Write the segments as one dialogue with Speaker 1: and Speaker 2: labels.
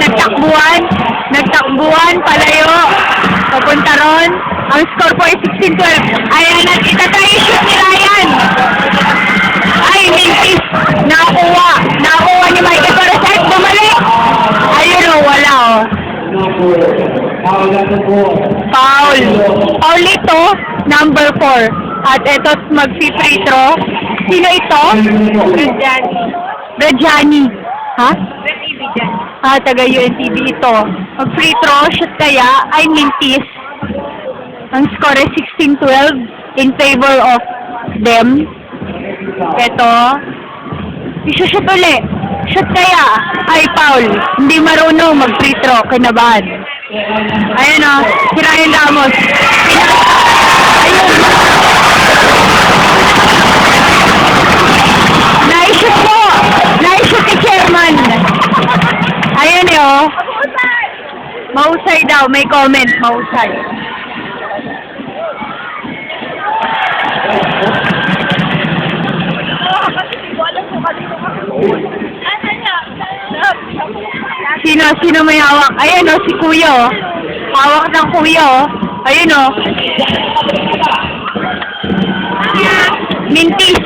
Speaker 1: Nagtakbuhan. Nagtakbuhan, palayo. Papunta ron. Ang score po ay 16-12. Ayan at itatry-shoot ni Ryan. Ay, mintis. Nakuha. Nakuha ni Michael Paraset. Bumalik. Ayun o, wala o. Foul. Foul ito, number 4. At ito, mag-free throw. Sino ito?
Speaker 2: Rajani.
Speaker 1: Rajani. Ha?
Speaker 2: Dyan.
Speaker 1: Ah, taga UNTV ito. Mag-free throw, shoot kaya, ay mintis. Ang score is 16-12 in favor of them. Ito. Isushoot uli. Shoot kaya, ay foul. Hindi marunong mag-free throw, kinabahan. Ayan o, si Ryan Ramos. Pina- Ayun. Naishoot mo! Naishoot ni Chairman. Ayun eh oh. Mahusay daw, may comment, mahusay. Sino, sino may hawak? Ayun oh, si Kuya oh. Hawak ng Kuya oh. Ayun oh. Mintis.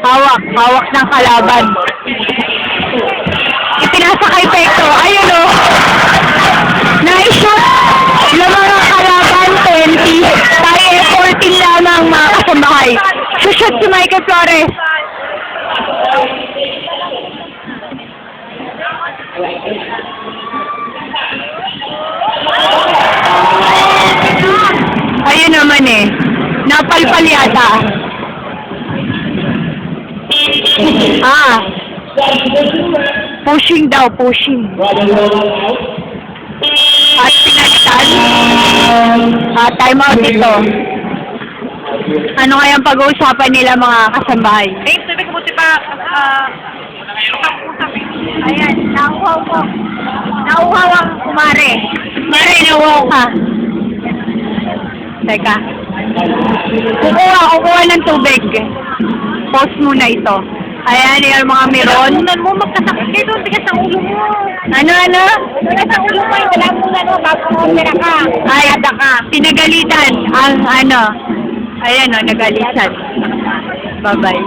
Speaker 1: Hawak, hawak ng kalaban. Kasambahay. Sushoot si Michael Flores. Ayun naman eh. Napalpal yata. Ah. Pushing daw, pushing. At pinalitan. Ah, time out ito. Ano kaya ang pag-uusapan nila mga kasambahay?
Speaker 2: Eh, sabi ko buti pa, ah,
Speaker 1: Ayan, nauhaw ko. Nauhaw ang kumare. Mare, nauhaw ka. Teka. Kukuha, kukuha ng tubig. Pause muna ito. Ayan, yung mga meron.
Speaker 2: Unan mo, magkasakit kayo doon, bigas ang ulo mo.
Speaker 1: Ano, ano?
Speaker 2: Bigas ang ulo mo, eh, wala mo ano, bago mo ka.
Speaker 1: Ay, ada ka. Pinagalitan ang ano. Ayan o, nagalitan. Bye-bye.